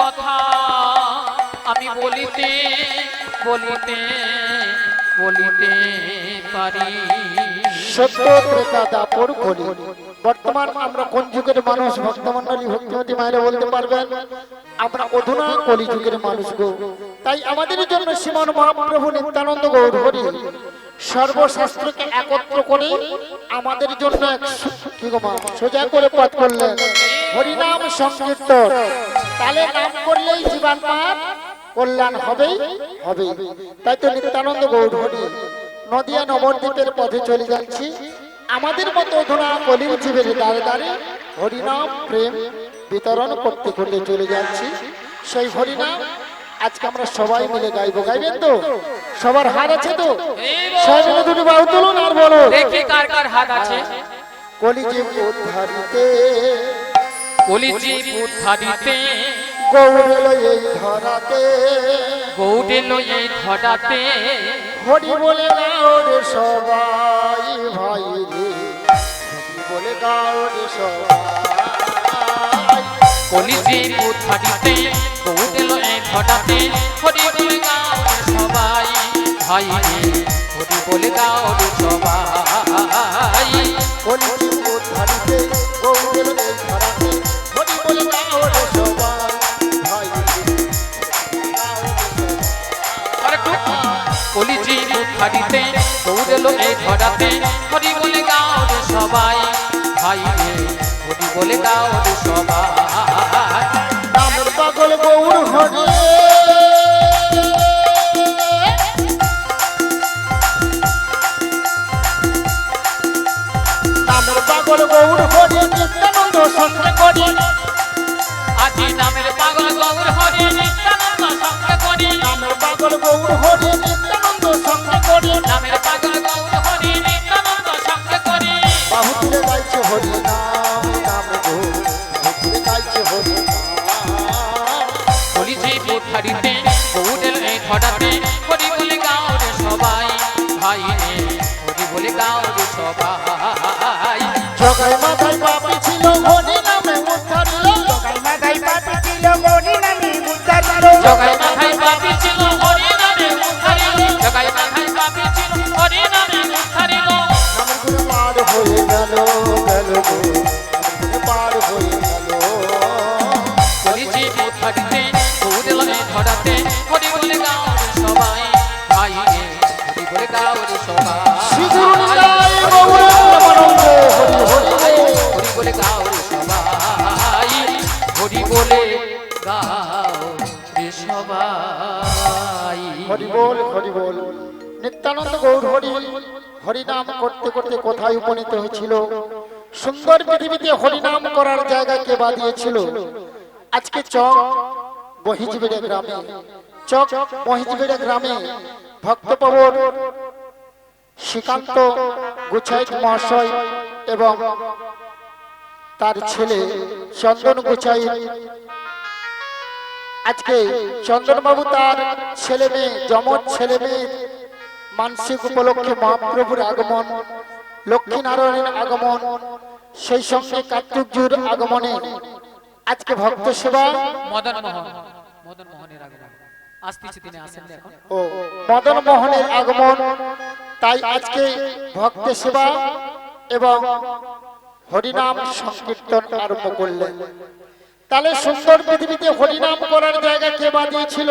কথা আমি বলিতে বলিতে বলিতে পারি। বর্তমান আমরা কোন যুগের মানুষ? ভক্তমন্ডলী ভক্তিমতী বলতে পারবেন, আমরা অধুনা কলি যুগের মানুষ গো। তাই আমাদের জন্য শ্রীমান মহাপ্রভু নিত্যানন্দ গৌর সর্বশাস্ত্রকে একত্র করে আমাদের জন্য সোজা করে পথ করলেন। হরিনাম সংকীর্তন। তাহলে নাম করলেই জীবন পাপ কল্যাণ হবেই হবে তাই তো নিত্যানন্দ গৌর নদিয়া নবদ্বীপের পথে চলে যাচ্ছি। আমাদের মতো ধরা কলির জীবের দ্বারে দ্বারে হরিনাম প্রেম বিতরণ করতে করতে চলে যাচ্ছি। সেই হরিনাম আজকে আমরা সবাই মিলে গাইবো। গাইবেন তো? সবার হাত আছে তো? সবাই মিলে দুটি বাহু তুলুন আর বলো দেখি কার কার হাত আছে। কলিজীব উদ্ধারিতে কলিজি উদ্ধারিতে গৌর এলো এই ধরাতে গৌডে লয়ে ঘটাতে হরি বলে গাও রে সবাই ভাই রে হরি বলে গাও রে সবাই। কলিজি উদ্ধারিতে গৌডে লয়ে ঘটাতে হরি বলে গাও রে সবাই ভাই রে হরি বলে গাও রে সবাই। কলিযুগ উদ্ধারিতে গৌরের এই ধরাতে কলিজি উদ্ধারিতে গৌডে লয়ে ঘটাতে হরি বলে গাও রে সবাই ভাই রে হরি বলে গাও রে সবাই নামের পাগল গৌর হরে নামের পাগল গৌর হরে নিত্যানন্দ সঙ্গে করি। জগাই মাথায় পাপি ছিল হরি হয়ে গেল গেল হরি বল হরি বল। নিত্যানন্দ গৌর হরি, হরিনাম করতে করতে কোথায় উপনীত হয়েছিল। সুন্দর পৃথিবীতে হরিনাম করার জায়গা কে বাদিয়েছিল আজকে চক বহিজবেড়ে গ্রামে, চক বহিজবেড়ে গ্রামে ভক্তপবন শ্রীকান্ত গুছাইত মহাশয় এবং তার ছেলে চন্দন গুছাইত আজকে চন্দনবাবু তার ছেলে মেয়ে যমজ ছেলে মেয়ে মানসিক উপলক্ষে মহাপ্রভুর আগমন লক্ষ্মী নারায়ণের আগমন সেই সঙ্গে কার্তিকজুর আগমনে আজকে ভক্ত সেবা। মদন মোহন মদন মোহনের আগমন আসতেছে তিনি আসেন এখন? ও মদন মোহনের আগমন তাই আজকে ভক্ত সেবা এবং হরিনাম সংকীর্তন আরম্ভ করলেন। তাহলে সুন্দর পৃথিবীতে হরিনাম করার জায়গা কে বাদিয়েছিল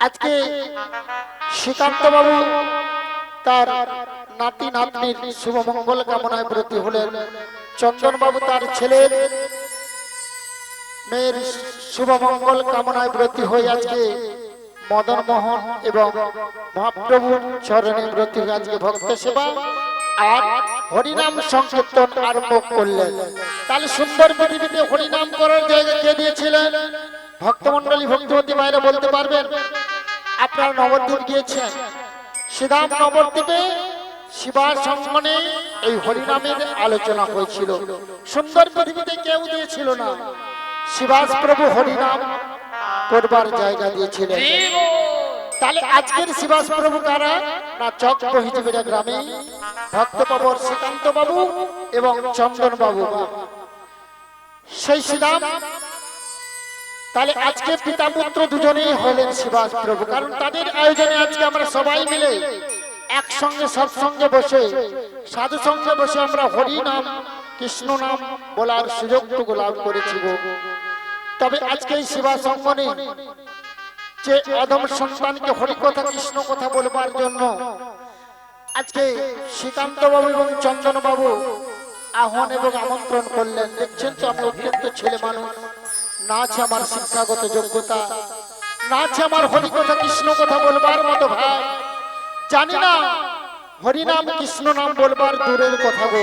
আজকে শ্রীকান্ত বাবু তার নাতি নাতনির শুভ মঙ্গল কামনায় ব্রতী হলেন। চন্দন বাবু তার ছেলের মেয়ের শুভ মঙ্গল কামনায় ব্রতী হয়ে আজকে মদন মোহন এবং মহাপ্রভুর চরণে ব্রতী হয়ে আজকে ভক্ত সেবা আর হরিনাম সংকীর্তন আরম্ভ করলেন। তাহলে সুন্দর পৃথিবীতে হরিনাম করার জায়গা কে দিয়েছিলেন? ভক্তমন্ডলী ভক্তিমতী মায়েরা বলতে পারবেন, আপনারা নবদ্বীপ গিয়েছেন। শ্রীরাম নবদ্বীপে শিবার সঙ্গনে এই হরিনামের আলোচনা হয়েছিল। সুন্দর পৃথিবীতে কেউ দিয়েছিল না। শিবাস প্রভু হরিনাম করবার জায়গা দিয়েছিলেন। তাহলে আজকের শিবাস প্রভু কারা না চক বহিজবেড়া গ্রামে ভক্তবাবুর শ্রীকান্ত বাবু এবং চন্দন বাবু সেই শ্রীরাম তাহলে আজকে পিতা পুত্র দুজনেই হলেন শিবাস প্রভু। কারণ তাদের আয়োজনে আজকে আমরা সবাই মিলে একসঙ্গে সৎসঙ্গে বসে সাধু সঙ্গে বসে আমরা হরি নাম কৃষ্ণ নাম বলার সুযোগটুকু লাভ করেছি তবে আজকে এই শিবা সঙ্গনে যে অধম সন্তানকে হরি কথা কৃষ্ণ কথা বলবার জন্য আজকে শ্রীকান্ত বাবু এবং চন্দন বাবু আহ্বান এবং আমন্ত্রণ করলেন। দেখছেন তো আমি অত্যন্ত ছেলে মানুষ। না আছে আমার শিক্ষাগত যোগ্যতা, না আছে আমার হরি কথা কৃষ্ণ কথা বলবার মতো ভাই। জানি না হরিনাম কৃষ্ণ নাম বলবার দূরের কথা গো।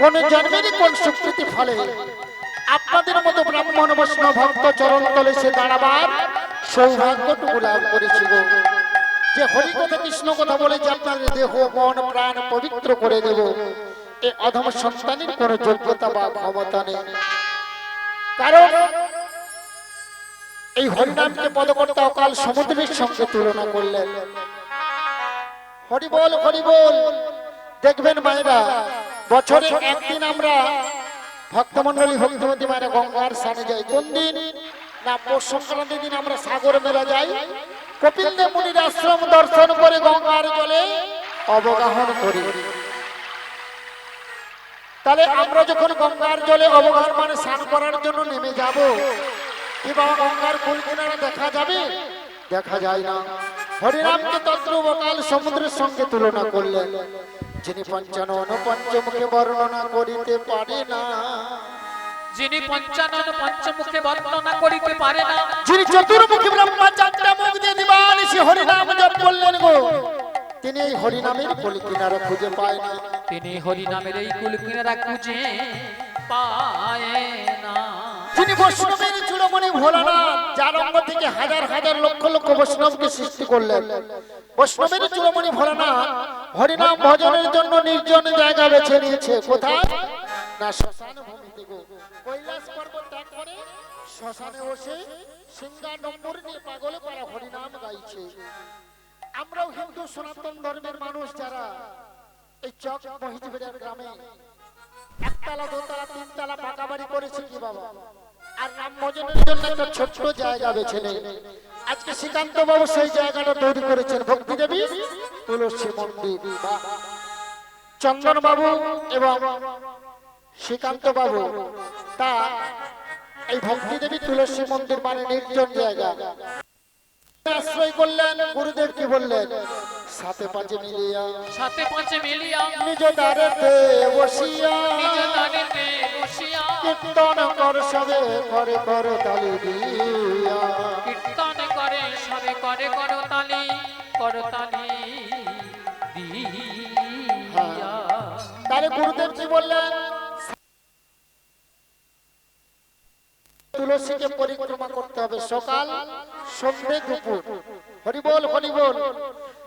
কোন জন্মেরই কোন সুকৃতি ফলে। আপনাদের মতো ব্রাহ্মণ, বৈষ্ণব ভক্ত চরণ তলে সে দাঁড়াবার সৌভাগ্যটুকু লাভ করেছি গো। যে হরি কথা কৃষ্ণ কথা বলে যে আপনার দেহ, মন, প্রাণ পবিত্র করে দেব, এ অধম সন্তানের কোন যোগ্যতা বা ক্ষমতা নেই। কারণ এই হরিনামকে পদকর্তা অকাল সমুদ্রের সঙ্গে তুলনা করলেন। হরি বল হরি বল, দেখবেন মায়েরা, বছরে একদিন আমরা ভক্তমন্ডলী ভক্তিমতী মায়েরা গঙ্গার স্নানে যাই। কোন দিন? না, পৌষ সংক্রান্তির দিন আমরা সাগর মেলা যাই। কপিল দেব মুনির আশ্রম দর্শন করে গঙ্গার জলে অবগাহন করি। তাহলে আমরা যখন গঙ্গার জলে অবগাহন মানে স্নান করার জন্য নেমে যাব কি বাবা গঙ্গার কুল কিনারা দেখা যাবে? দেখা যায় না। হরিরামকে তদ্রুবকাল সমুদ্রের সঙ্গে তুলনা করলেন। যিনি পঞ্চানন পঞ্চমুখে বর্ণনা করিতে পারে না। যিনি পঞ্চানন পঞ্চমুখে বর্ণনা করিতে পারে না যিনি চতুর্মুখী ব্রহ্মা চারটা মুখ দিয়ে দিবানিশি হরিনাম জপ করলেন গো তিনি এই হরিনামের কুল কিনারা খুঁজে পায় না। তিনি হরি নামের এই কুল কিনারা খুঁজে পায় না। যিনি বৈষ্ণবের চূড়মণি ভোলানাথ যার অঙ্গ থেকে হাজার হাজার লক্ষ লক্ষ বৈষ্ণবকে সৃষ্টি করলেন। বৈষ্ণবের চূড়মণি ভোলানাথ হরিনাম ভজনের জন্য নির্জন জায়গা বেছে নিয়েছে। কোথায়? না শ্মশান কৈলাস পর্বত ত্যাগ করে শ্মশানে বসে সিংহা নম্বর নিয়ে পাগল করা হরিনাম গাইছে। আমরাও হিন্দু সনাতন ধর্মের মানুষ যারা এই চক মহিজিবের গ্রামে একতলা, দোতলা, তিনতলা পাকা বাড়ি করেছে কি বাবা? আর নাম ভজনের জন্য একটা ছোট্ট জায়গা বেছে নেই আজকে শ্রীকান্ত বাবু সেই জায়গাটা তৈরি করেছেন ভক্তি দেবী, তুলসী মন্দির। চন্দন বাবু এবং শ্রীকান্ত বাবু তা এই ভক্তি দেবী তুলসী মন্দির মানে নির্জন জায়গা। আশ্রয় করলেন গুরুদেব কি বললেন? সাথে পাঁচে মিলিয়া সাথে পাঁচে মিলিয়া নিজ দ্বারেতে বসিয়া নিজ দানেতে বসিয়া কীর্তন কর সবে করে কর তালি দিয়া। কীর্তন করে সবে করে করতালি করতালি দিয়া। তাহলে গুরুদেব কি বললেন? তুলসীকে পরিক্রমা করতে হবে। সকাল, সন্ধ্যে দুপুর। হরিবল হরিবল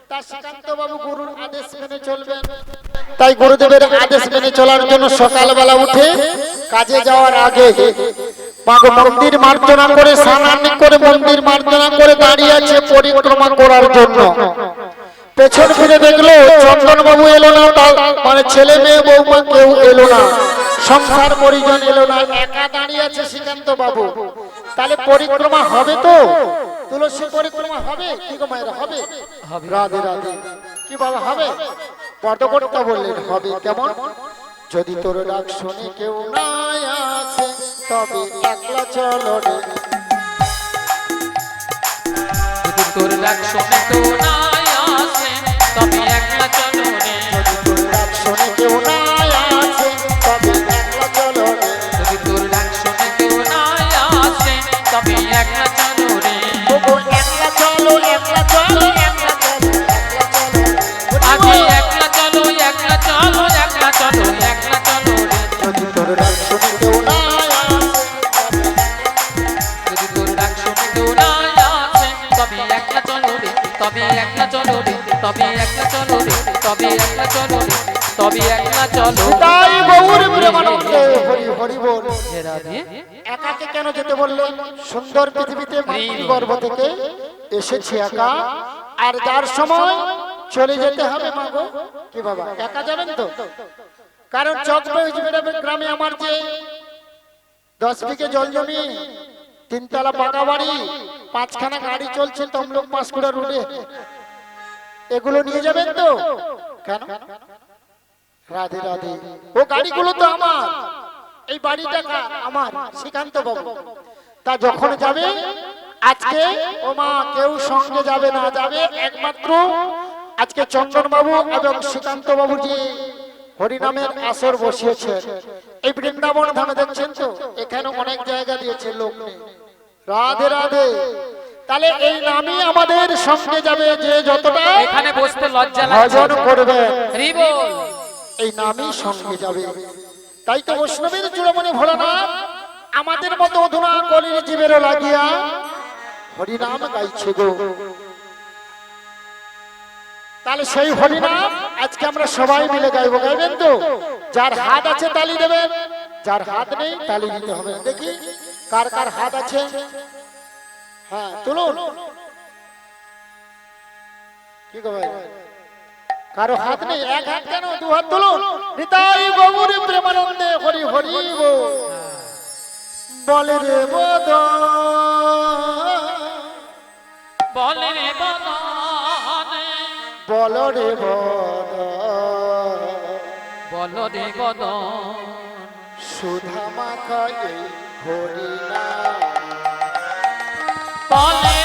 তার শ্রীকান্ত বাবু গুরুর আদেশ তাই গুরুদেবের আদেশ মেনে চলার জন্য সকালবেলা উঠে কাজে যাওয়ার আগে মন্দির মার্জনা করে স্নান করে মন্দির মার্জনা করে দাঁড়িয়ে আছে পরিক্রমা করার জন্য। পেছন ফিরে দেখল চন্দন এলো না মানে ছেলে মেয়ে বৌমা কেউ এলো না। সংসার পরিজন এলো না একা দাঁড়িয়ে আছে শ্রীকান্ত বাবু। তাহলে পরিক্রমা হবে তো? তুলসী পরিক্রমা হবে? কি গো মায়েরা হবে। রাধে রাধে। কি বাবা হবে? পদকর্তা বললেন হবে। কেমন? যদি তোর ডাক শুনে কেউ না আসে তবে একলা চলো রে। যদি তোর ডাক শুনে তো না আসে তবে একলা চলো একাকে কেন যেতে বললেন? সুন্দর পৃথিবীতে মাতৃগর্ভ থেকে এসেছে একা, আর যার সময় চলে যেতে হবে মাগো। কি বাবা, একা যাবেন তো? কারণ চক গ্রামে আমার যে দশ বিঘে জল জমি, তিনতলা পাকা বাড়ি, পাঁচখানা গাড়ি চলছে তমলুক পাঁশকুড়া রোডে। এগুলো নিয়ে যাবেন তো? কেন? রাধে রাধে। ও গাড়িগুলো তো আমার। এই বাড়িটা কার? আমার শ্রীকান্ত বাবু। তা যখন যাবে আজকে ও মা কেউ সঙ্গে যাবে না। যাবে একমাত্র আজকে চন্দন বাবু এবং শ্রীকান্ত বাবু যে হরিনামের আসর বসিয়েছে এই বৃন্দাবন ধামে দেখছেন তো? এখানে অনেক জায়গা দিয়েছে লোক রাধে রাধে তাহলে এই নামই আমাদের সঙ্গে যাবে যে যতটা এখানে বসতে লজ্জা ভজন লাগছে করবে এই নামই সঙ্গে যাবে। তাই তো বৈষ্ণবের চূড়ামণি ভোলানাথ, আমাদের মতো অধুনা কলির জীবেরও লাগিয়া হরিনাম গাইছে গো। তাহলে সেই হরিনাম আজকে আমরা সবাই মিলে গাইবো গাইবেন তো? যার হাত আছে তালি দেবেন, যার হাত নেই তালি দিতে হবে। দেখি, কার কার হাত আছে? হ্যাঁ তুলুন। কি ভাই? কারও হাত নেই এক হাত কেন দু হাত তুলুন। নিতাই গৌরী প্রেমানন্দে হরি হরি গো বলে রে বদ বলে রে বদনে। বল রে বদ বল রে বদন। সুধা মাখা এই হরি না বলে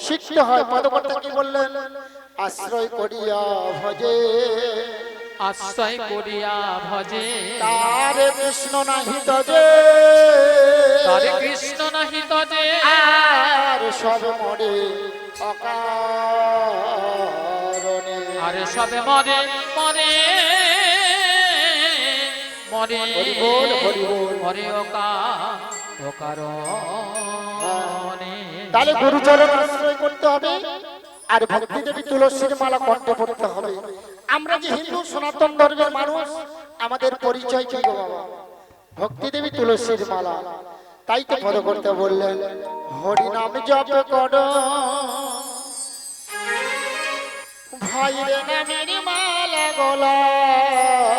শিখতে হয় পদকর্তা কি বললেন আশ্রয় করিয়া ভজে। আশ্রয় করিয়া ভজে। তারে কৃষ্ণ নাহি তজে। তারে কৃষ্ণ নাহি তজে। আর সব মরে অকারণে। আর সবে মরে মরে মরে। হরি বল, হরি বল। মরে ওকা ওকারণে তাহলে গুরুচরণ আশ্রয় করতে হবে আর ভক্তি দেবী তুলসীর মালা কণ্ঠে পড়তে হবে। আমরা যে হিন্দু সনাতন ধর্মের মানুষ, আমাদের পরিচয় কি বাবা? ভক্তি দেবী তুলসীর মালা। তাই তো পদ করতে বললেন হরি নাম জপ কর। ভাই নামের মালা গলায়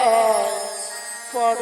পর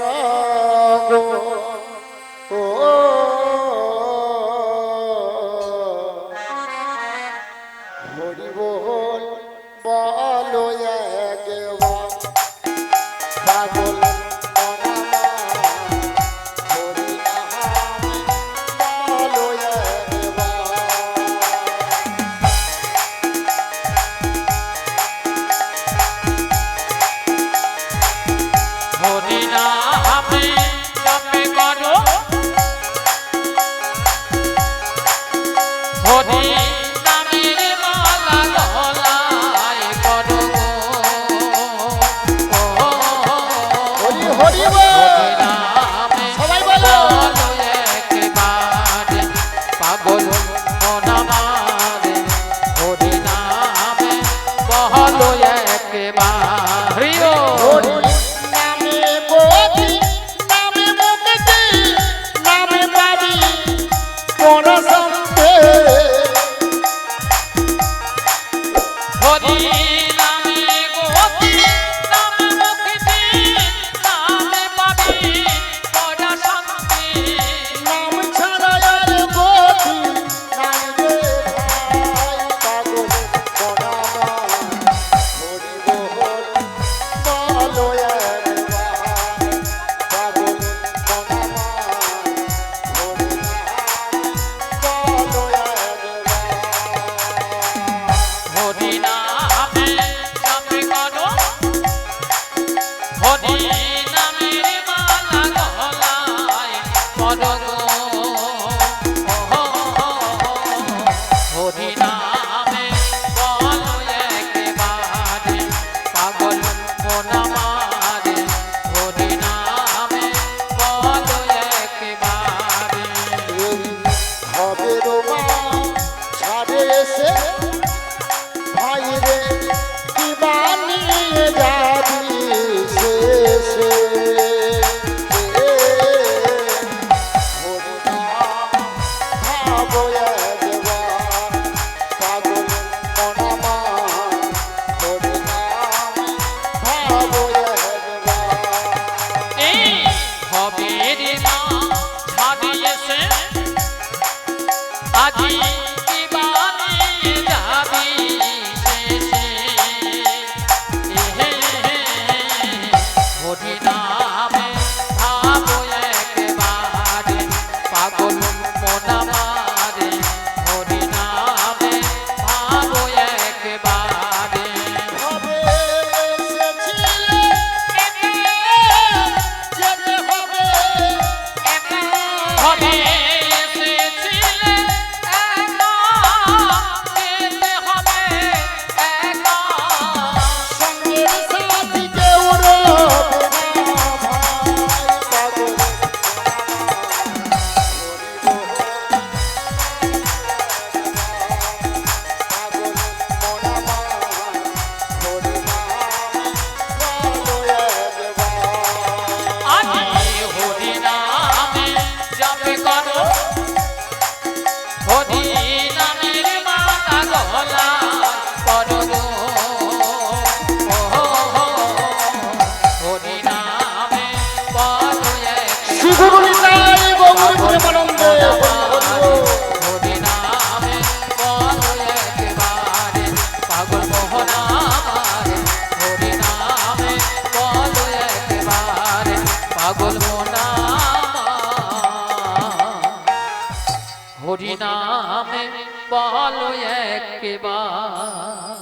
নামে বলো একবার।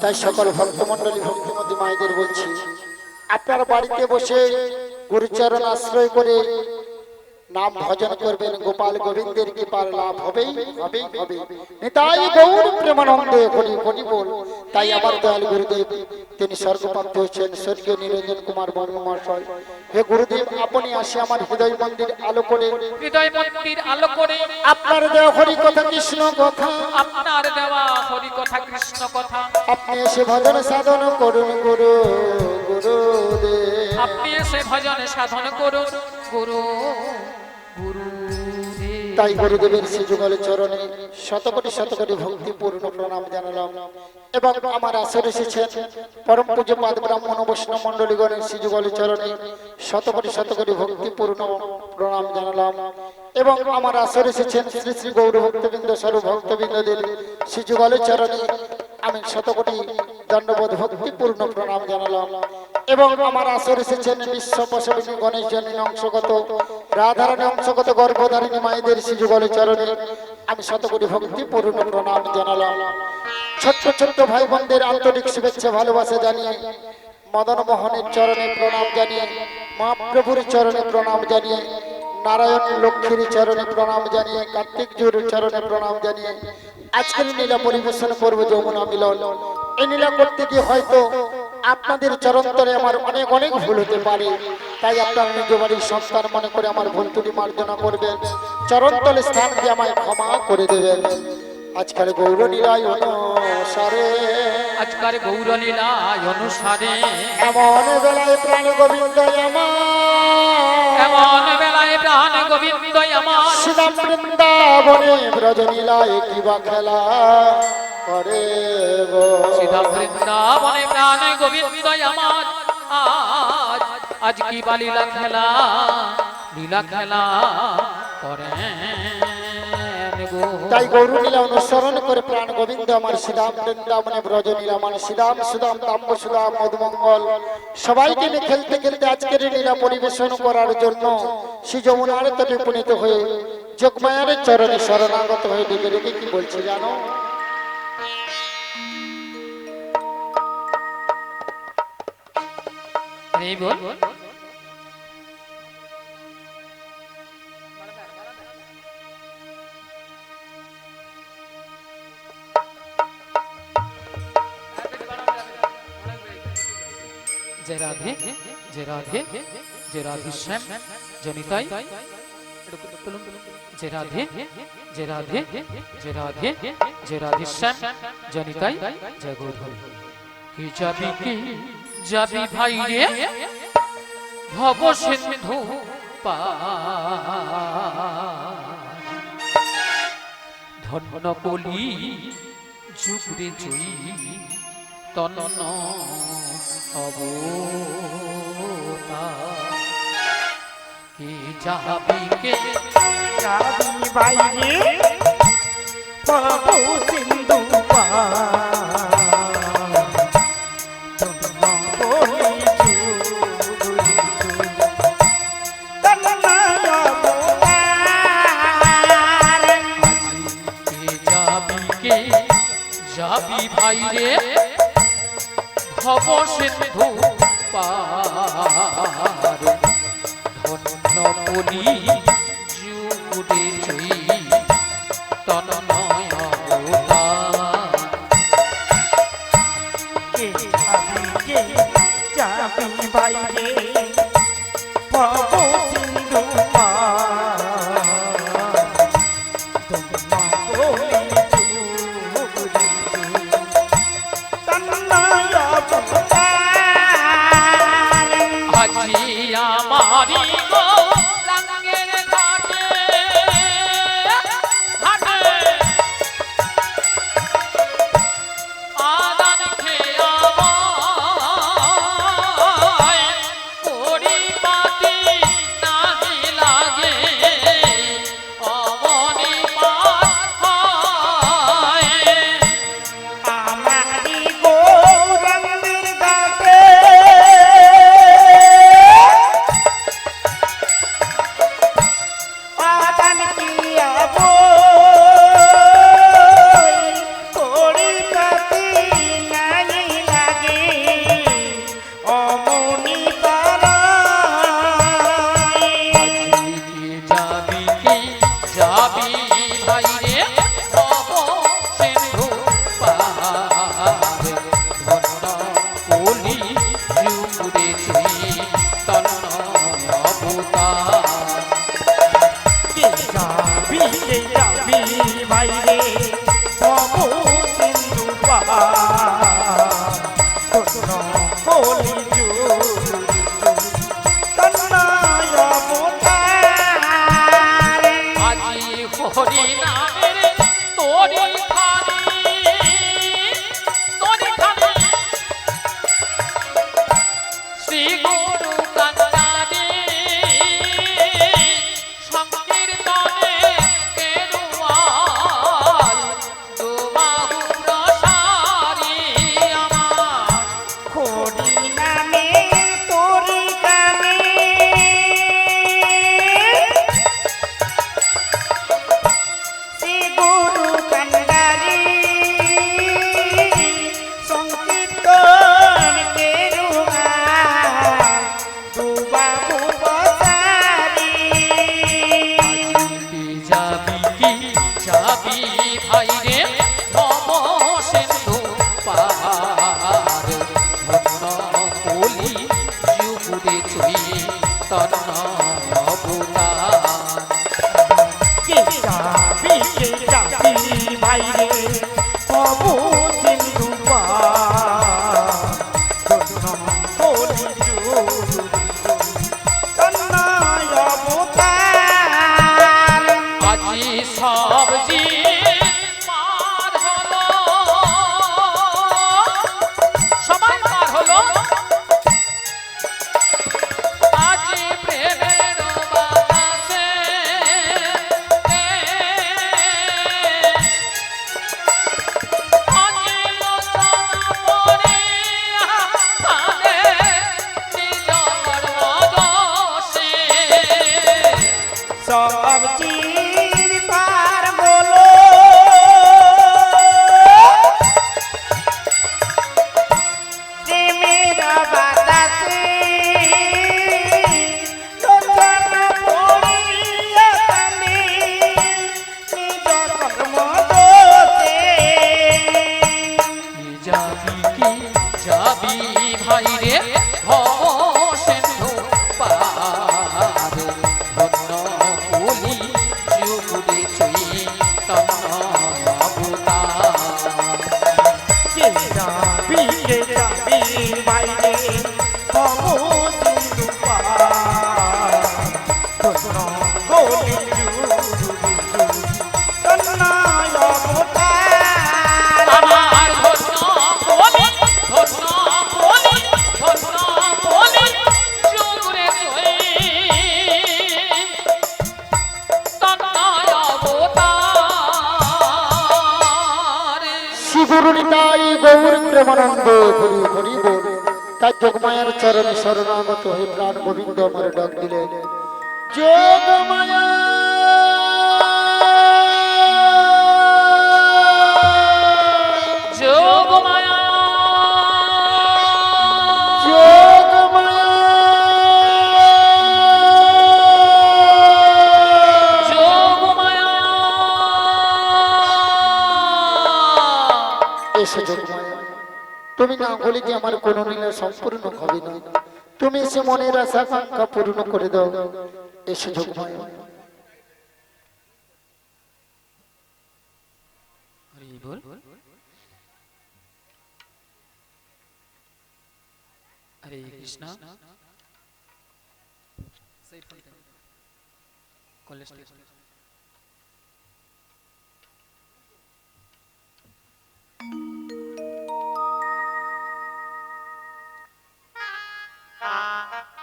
তাই সকল ভক্তমন্ডলী ভক্তিমতী মায়েদের বলছি, আপনার বাড়িতে বসে গুরুচরণ আশ্রয় করে নাম ভজন করবেন গোপাল গোবিন্দের কৃপার লাভ হবেই হবেই হবে নিতাই গৌর প্রেমানন্দে হরি হরি বল। তাই আমার দয়াল গুরুদেব তিনি স্বর্গপ্রাপ্ত হয়েছেন স্বর্গীয় নিরঞ্জন কুমার বর্ম মহাশয়। হে গুরুদেব আপনি আসে আমার হৃদয় মন্দির আলো করে। হৃদয় মন্দির আলো করে। আপনার দেওয়া হরি কথা কৃষ্ণ কথা। আপনার দেওয়া হরি কথা কৃষ্ণ কথা। আপনি এসে ভজন সাধন করুন গুরু গুরুদেব। আপনি এসে ভজনে সাধন করুন গুরু। তাই গুরুদেবের শ্রীযুগল চরণে শতকোটি শতকোটি ভক্তিপূর্ণ প্রণাম জানালাম। এবং আমার আসর এসেছেন পরম পূজ্য পাদ ব্রাহ্মণ বৈষ্ণব মণ্ডলীগণের শ্রীযুগল চরণে শতকোটি শতকোটি ভক্তিপূর্ণ প্রণাম জানালাম। এবং আমার আসর এসেছেন শ্রী শ্রী গৌর ভক্তবৃন্দ স্বরূপ ভক্তবৃন্দদের শ্রীযুগল চরণে আমি শতকোটি দণ্ডবোধ ভক্তিপূর্ণ প্রণাম জানালাম। এবং আমার আসর এসেছেন বিশ্ব প্রসবিনী গণেশ জনী অংশগত রাধারণী অংশগত, গর্ভধারিণী মায়েদের শিশুগলে চরণে আমি শতকোটি ভক্তিপূর্ণ প্রণাম জানালাম। ছোট্ট ছোট্ট ভাই বোনদের আন্তরিক শুভেচ্ছা, ভালোবাসা জানিয়ে মদন মোহনের চরণে প্রণাম জানিয়ে, মহাপ্রভুর চরণে প্রণাম জানিয়ে নারায়ণ লক্ষ্মীর চরণে প্রণাম জানিয়ে, কার্তিক জুর চরণে প্রণাম জানিয়ে আজকের নীলা পরিবেশন করব যমুনা মিলন। এই নীলা করতে গিয়ে হয়তো আপনাদের চরন্তরে আমার অনেক অনেক ভুল হতে পারে। তাই আপনারা নিজ বাড়ির সংস্কার মনে করে আমার ভুল ত্রুটি মার্জনা করবেন। চরণতলে স্থান দিয়ে আমায় ক্ষমা করে দেবেন। আজকাল গৌর নীলায় অনুসারে। আজকার গৌরলীলায় অনুসারে। এমন বেলায় প্রাণ গোবিন্দ আমার। এমন বেলায় প্রাণ গোবিন্দ আমার। শ্রীরাম বৃন্দাবনে ব্রজনীলায় কিবা খেলা করে গো। সিধা বৃন্দাবনে প্রাণ গোবিন্দ আমার। আজ আজ কি বা লীলা খেলা লীলা খেলা করেন গো তাই গৌর নীলা অনুসরণ করে প্রাণ গোবিন্দ আমার শ্রীরাম বৃন্দাবনে ব্রজ নীলা আমার শ্রীরাম, সুদাম, তাম্ব, সুদাম, মধুমঙ্গল। সবাইকে নিয়ে খেলতে খেলতে আজকের লীলা পরিবেশন করার জন্য শ্রী যমুনার তটে উপনীত হয়ে যোগমায়ার চরণে শরণাগত হয়ে ডেকে ডেকে কি বলছে জানো? বল। যে রাধে যে রাধে, যে রাধেশ্যাম জনিতাই। যে রাধে যে রাধে যে রাধে, যে রাধেশ্যাম জনিতাই। জয় কি যাবি কি যাবি ভাই রে? ভব সিন্ধু ধন্য কলি যুগরে জয়ী। তন্ন অবতার কে যাবি কে? যাবি বাইরে? প্রভু প্রেমানন্দ হরি হরি বল তাই যোগমায়ার চরণে শরণাগত হয়ে প্রাণ গোবিন্দ আমার ডাক দিলেন। যোগমায়া। তুমি না বলে যে আমার কোন লীলা সম্পূর্ণ হবে না। তুমি এসে মনের আশা আকাঙ্ক্ষা পূর্ণ করে দাও। এসে Hari Krishna. College Hare Ha, ha, ha.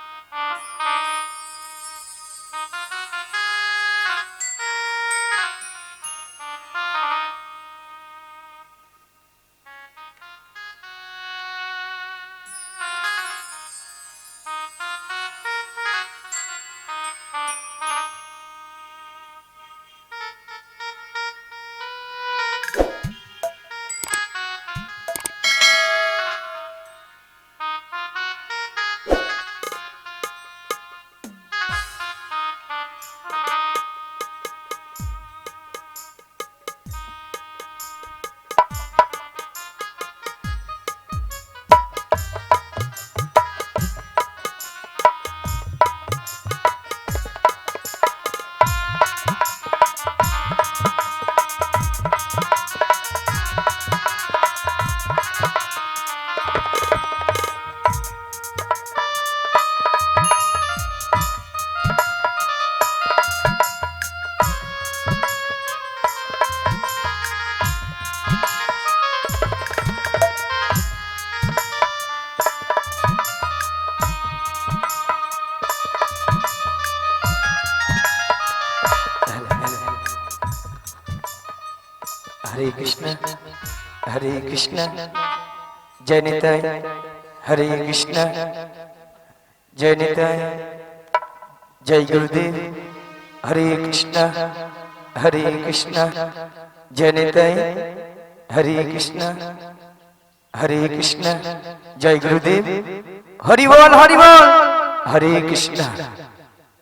Hare Krishna. जय निताय हरे कृष्ण। जय निताय जय गुरुदेव। हरे कृष्ण। हरे कृष्ण। जय निताय हरे कृष्ण। हरे कृष्ण। जय गुरुदेव। हरि बोल हरि बोल। हरे कृष्ण।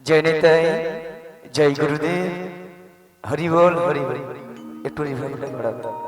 जय निताय जय गुरुदेव। हरि बोल, हरि हरि एक रिवाइव